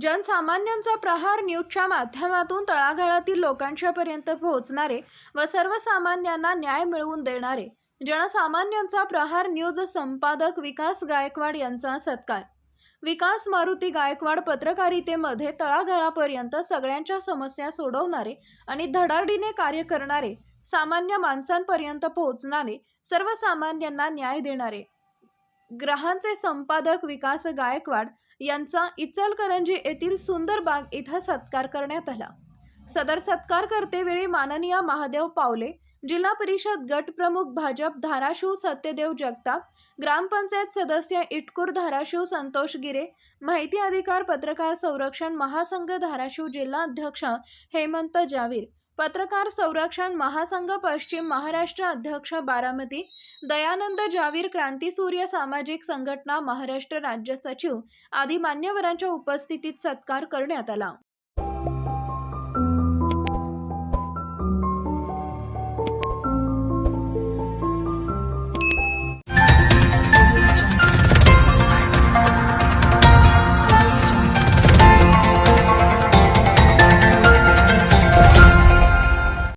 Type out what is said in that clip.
जनसामान्यांचा प्रहार न्यूजच्या माध्यमातून तळागाळातील लोकांच्यापर्यंत पोहोचणारे व सर्वसामान्यांना न्याय मिळवून देणारे. जनसामान्यांचा प्रहार न्यूज संपादक विकास गायकवाड यांचा सत्कार. विकास मारुती गायकवाड पत्रकारितेमध्ये तळागाळापर्यंत सगळ्यांच्या समस्या सोडवणारे आणि धडाडीने कार्य करणारे सामान्य माणसांपर्यंत पोहोचणारे सर्वसामान्यांना न्याय देणारे. ग्रहांचे संपादक विकास गायकवाड यांचा इचलकरंजी येथील सुंदरबाग इथं सत्कार करण्यात आला. सदर सत्कार करतेवेळी माननीय महादेव पावले जिल्हा परिषद गट प्रमुख भाजप धाराशिव सत्यदेव जगताप ग्रामपंचायत सदस्य इटकूर धाराशिव संतोष गिरे माहिती अधिकार पत्रकार संरक्षण महासंघ धाराशिव जिल्हा अध्यक्ष हेमंत जावीर पत्रकार संरक्षण महासंघ पश्चिम महाराष्ट्र अध्यक्ष बारामती दयानंद जावीर क्रांतीसूर्य सामाजिक संघटना महाराष्ट्र राज्य सचिव आदी मान्यवरांच्या उपस्थितीत सत्कार करण्यात आला.